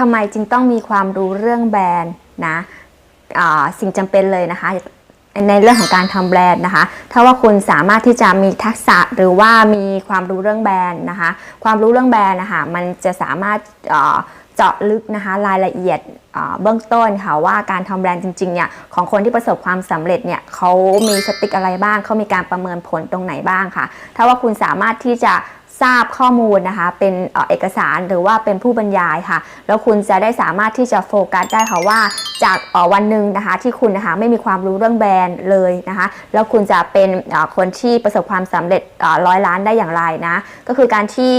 ทำไมจึงต้องมีความรู้เรื่องแบรนด์นะสิ่งจำเป็นเลยนะคะในเรื่องของการทำแบรนด์นะคะ ถ้าว่าคุณสามารถที่จะมีทักษะหรือว่ามีความรู้เรื่องแบรนด์นะคะ ความรู้เรื่องแบรนด์นะคะ มันจะสามารถ เจาะลึกนะคะรายละเอียดเบื้องต้นค่ะว่าการทำแบรนด์จริงๆเนี่ยของคนที่ประสบความสำเร็จเนี่ยเขามีสติ๊กอะไรบ้างเขามีการประเมินผลตรงไหนบ้างค่ะ ถ้าว่าคุณสามารถที่จะทราบข้อมูลนะคะ เป็นเอกสารหรือว่าเป็นผู้บรรยายค่ะ แล้วคุณจะได้สามารถที่จะโฟกัสได้ค่ะว่าจากวันหนึ่งนะคะที่คุณนะคะไม่มีความรู้เรื่องแบรนด์เลยนะคะ แล้วคุณจะเป็นคนที่ประสบความสำเร็จร้อยล้านได้อย่างไรนะ ก็คือการที่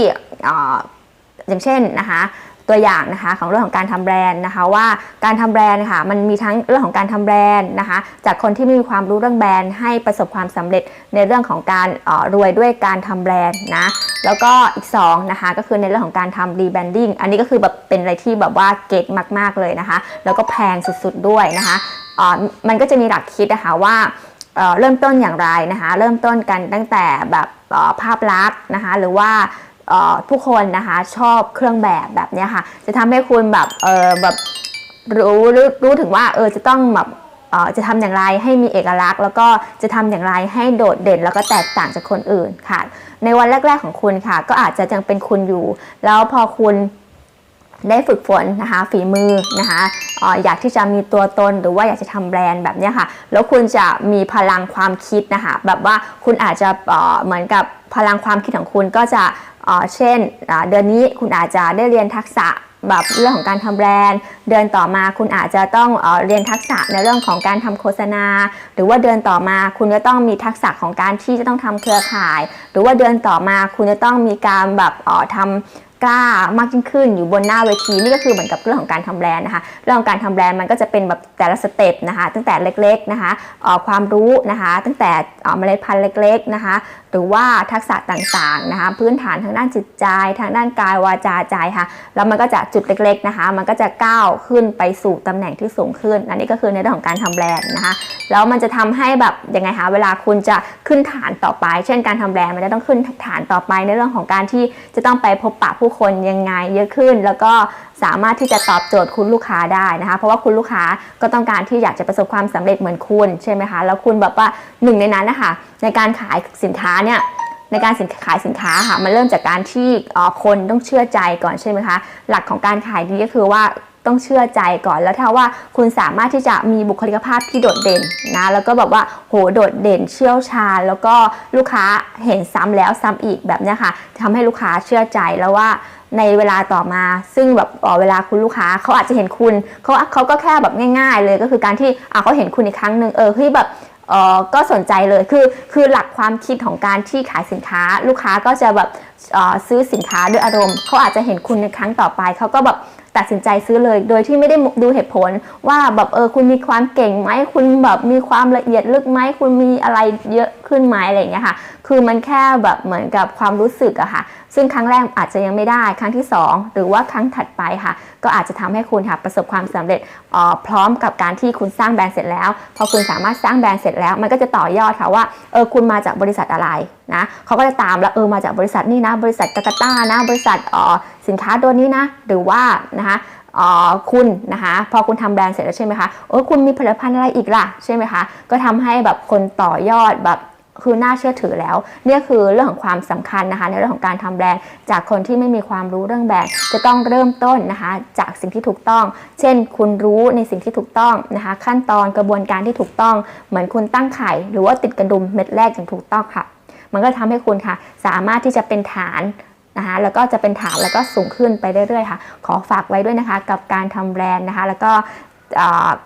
อย่างเช่นนะคะ ตัวอย่างนะคะของเรื่องของการทำแบรนด์นะคะว่าการทำแบรนด์ค่ะมันมีทั้งเรื่องของการทำแบรนด์นะคะจากคนที่ไม่มีความรู้เรื่องแบรนด์ ให้ประสบความสำเร็จในเรื่องของการเออรวยด้วยการทำแบรนด์นะแล้วก็อีก2นะคะก็คือในเรื่องของการทำรีแบรนดิ้งอันนี้ก็คือแบบเป็นอะไรที่แบบว่าเก๋มาก ๆเลยนะคะ แล้วก็แพงสุดๆด้วยนะคะเออมันก็จะมีหลักคิดนะคะว่าเออเริ่มต้นอย่างไรนะคะ เริ่มต้นกันตั้งแต่แบบภาพลักษณ์นะคะ หรือว่า ผู้คนนะคะชอบเครื่องแบบแบบนี้ค่ะ จะทำให้คุณแบบเออแบบรู้รู้รู้ถึงว่าเออจะต้องแบบเออจะทำอย่างไรให้มีเอกลักษณ์ แล้วก็จะทำอย่างไรให้โดดเด่น แล้วก็แตกต่างจากคนอื่นค่ะ ในวันแรก ๆของคุณค่ะ ก็อาจจะยังเป็นคุณอยู่ แล้วพอคุณได้ฝึกฝนนะคะฝีมือนะคะออยากที่จะมีตัวตนหรือว่าอยากจะทำแบรนด์แบบนี้ค่ะ แล้วคุณจะมีพลังความคิดนะคะแบบว่าคุณอาจจะเเหมือนกับพลังความคิดของคุณก็จะ เอ่อเช่นเดือนนี้คุณอาจจะได้เรียนทักษะแบบเรื่องของการทำแบรนด์ เดือนต่อมาคุณอาจจะต้องเอเรียนทักษะในเรื่องของการทำโฆษณา หรือว่าเดือนต่อมาคุณจะต้องมีทักษะของการที่จะต้องทำเครือข่าย หรือว่าเดือนต่อมาคุณจะต้องมีการแบบออทำกล้ามากยิ่งขึ้นอยู่บนหน้าเวทีนี่ก็คือเหมือนกับเรื่องของการทำแบรนด์นะคะเรื่องของการทำแบรนด์มันก็จะเป็นแบบแต่ละสเต็ปนะคะตั้งแต่เล็กๆนะคะความรู้นะคะ ตั้งแต่เมล็ดพันธุ์เล็กๆนะคะ หรือว่าทักษะต่างๆนะคะ พื้นฐานทางด้านจิตใจ ทางด้านกายวาจาใจค่ะแล้วมันก็จะจุดเล็กๆนะคะ มันก็จะก้าวขึ้นไปสู่ตำแหน่งที่สูงขึ้นอันนี้ก็คือในเรื่องของการทำแบรนด์นะคะแล้วมันจะทำให้แบบยังไงคะเวลาคุณจะขึ้นฐานต่อไป เช่นการทำแบรนด์มันจะต้องขึ้นฐานต่อไปในเรื่องของการที่จะต้องไปพบปะผู้คนยังไงเยอะขึ้น แล้วก็ สามารถที่จะตอบโจทย์คุณลูกค้าได้นะคะ เพราะว่าคุณลูกค้าก็ต้องการที่อยากจะประสบความสำเร็จเหมือนคุณใช่ไหมคะแล้วคุณแบบว่าหนึ่งในนั้นนะคะในการขายสินค้าเนี่ยในการสินขายสินค้าค่ะมันเริ่มจากการที่เอ่อคนต้องเชื่อใจก่อนใช่ไหมคะหลักของการขายดีก็คือว่าต้องเชื่อใจก่อนแล้วถ้าว่าคุณสามารถที่จะมีบุคลิกภาพที่โดดเด่นนะแล้วก็แบบว่าโหโดดเด่นเชี่ยวชาญ แล้วก็ลูกค้าเห็นซ้ำแล้วซ้ำอีกแบบเนี้ยค่ะทำให้ลูกค้าเชื่อใจแล้วว่า ในเวลาต่อมา ซึ่งแบบเอ่อเวลาคุณลูกค้าเขาอาจจะเห็นคุณเขาเขาก็แค่แบบง่าย ๆ เลยก็คือการที่อะเขาเห็นคุณอีกครั้งหนึ่งเออเฮ้ยแบบเออก็สนใจเลยคือคือหลักความคิดของการที่ขายสินค้า ลูกค้าก็จะแบบเออซื้อสินค้าด้วยอารมณ์เขาอาจจะเห็นคุณในครั้งต่อไปเขาก็แบบตัดสินใจซื้อเลย โดยที่ไม่ได้ดูเหตุผลว่าแบบเออคุณมีความเก่งไหมคุณแบบมีความละเอียดลึกไหมคุณมีอะไรเยอะ ขึ้นไหมอะไรอย่างเงี้ยค่ะ คือมันแค่แบบเหมือนกับความรู้สึกอะค่ะ ซึ่งครั้งแรกอาจจะยังไม่ได้ ครั้งที่ 2 หรือว่าครั้งถัดไปค่ะ ก็อาจจะทำให้คุณค่ะประสบความสำเร็จเอ่อพร้อมกับการที่คุณสร้างแบรนด์เสร็จแล้ว พอคุณสามารถสร้างแบรนด์เสร็จแล้ว มันก็จะต่อยอดค่ะว่าเออคุณมาจากบริษัทอะไรนะเขาก็จะตามแล้วเออมาจากบริษัทนี่นะ บริษัทกากาต้านะ บริษัทออสินค้าตัวนี้นะ หรือว่านะคะเออคุณนะคะพอคุณทำแบรนด์เสร็จแล้วใช่ไหมคะเออคุณมีผลิตภัณฑ์อะไรอีกล่ะใช่ไหมคะก็ทำให้แบบคนต่อยอดแบบ คือน่าเชื่อถือแล้วเนี่ยคือเรื่องของความสำคัญนะคะ ในเรื่องของการทำแบรนด์จากคนที่ไม่มีความรู้เรื่องแบรนด์จะต้องเริ่มต้นนะคะ จากสิ่งที่ถูกต้อง เช่น คุณรู้ในสิ่งที่ถูกต้องนะคะ ขั้นตอนกระบวนการที่ถูกต้อง เหมือนคุณตั้งไข่ หรือว่าติดกระดุมเม็ดแรกอย่างถูกต้องค่ะ มันก็ทำให้คุณค่ะ สามารถที่จะเป็นฐานนะคะแล้วก็จะเป็นฐานแล้วก็สูงขึ้นไปเรื่อยๆค่ะ ขอฝากไว้ด้วยนะคะ กับการทำแบรนด์นะคะ แล้วก็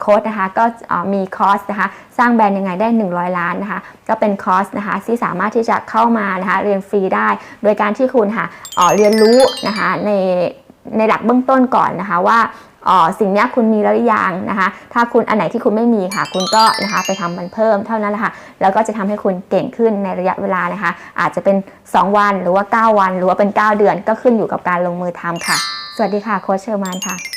โค้ดนะคะก็มีคอร์สนะคะสร้างแบรนด์ยังไงได้ 100 ล้านนะคะก็เป็นคอร์สนะคะที่สามารถที่จะเข้ามานะคะเรียนฟรีได้ โดยการที่คุณค่ะเรียนรู้นะคะในในหลักเบื้องต้นก่อนนะคะว่าสิ่งนี้คุณมีแล้วหรือยังนะคะ ถ้าคุณอันไหนที่คุณไม่มีค่ะ คุณก็นะคะไปทำมันเพิ่มเท่านั้นแหละค่ะ แล้วก็จะทำให้คุณเก่งขึ้นในระยะเวลานะคะ อาจจะเป็น 2 วันหรือว่า 9 วัน หรือว่าเป็น 9 เดือนก็ขึ้นอยู่กับการลงมือทำค่ะ สวัสดีค่ะโค้ชเชอร์มานค่ะ